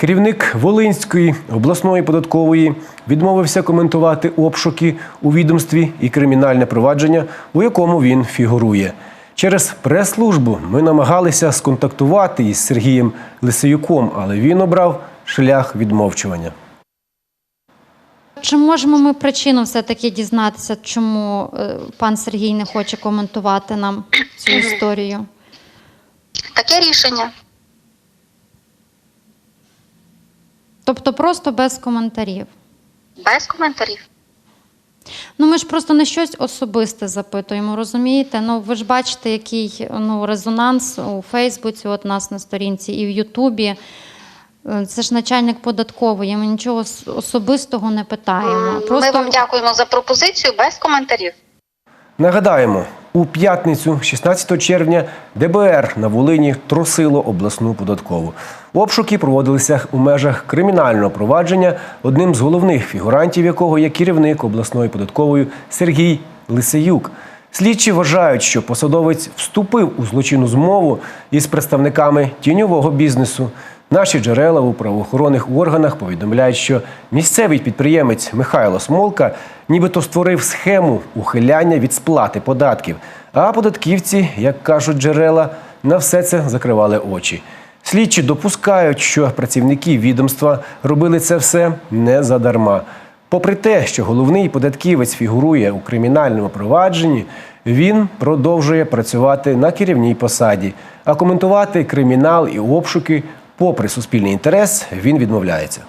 Керівник Волинської обласної податкової відмовився коментувати обшуки у відомстві і кримінальне провадження, у якому він фігурує. Через прес-службу ми намагалися сконтактувати із Сергієм Лисеюком, але він обрав шлях відмовчування. Чи можемо ми причину все-таки дізнатися, чому е, пан Сергій не хоче коментувати нам цю історію? Таке рішення. Тобто просто без коментарів. Без коментарів. Ну, ми ж просто не щось особисте запитуємо, розумієте? Ну, ви ж бачите, який ну, резонанс у Фейсбуці, от нас на сторінці, і в Ютубі. Е, Це ж начальник податкової, ми нічого особистого не питаємо. Ми вам дякуємо за пропозицію без коментарів. Нагадаємо, у п'ятницю, 16 червня, ДБР на Волині трусило обласну податкову. Обшуки проводилися у межах кримінального провадження, одним з головних фігурантів якого є керівник обласної податкової Сергій Лисеюк. Слідчі вважають, що посадовець вступив у злочинну змову із представниками тіньового бізнесу. Наші джерела у правоохоронних органах повідомляють, що місцевий підприємець Михайло Смолка нібито створив схему ухиляння від сплати податків. А податківці, як кажуть джерела, на все це закривали очі. Слідчі допускають, що працівники відомства робили це все не задарма. Попри те, що головний податківець фігурує у кримінальному провадженні, він продовжує працювати на керівній посаді, а коментувати кримінал і обшуки, попри суспільний інтерес, він відмовляється.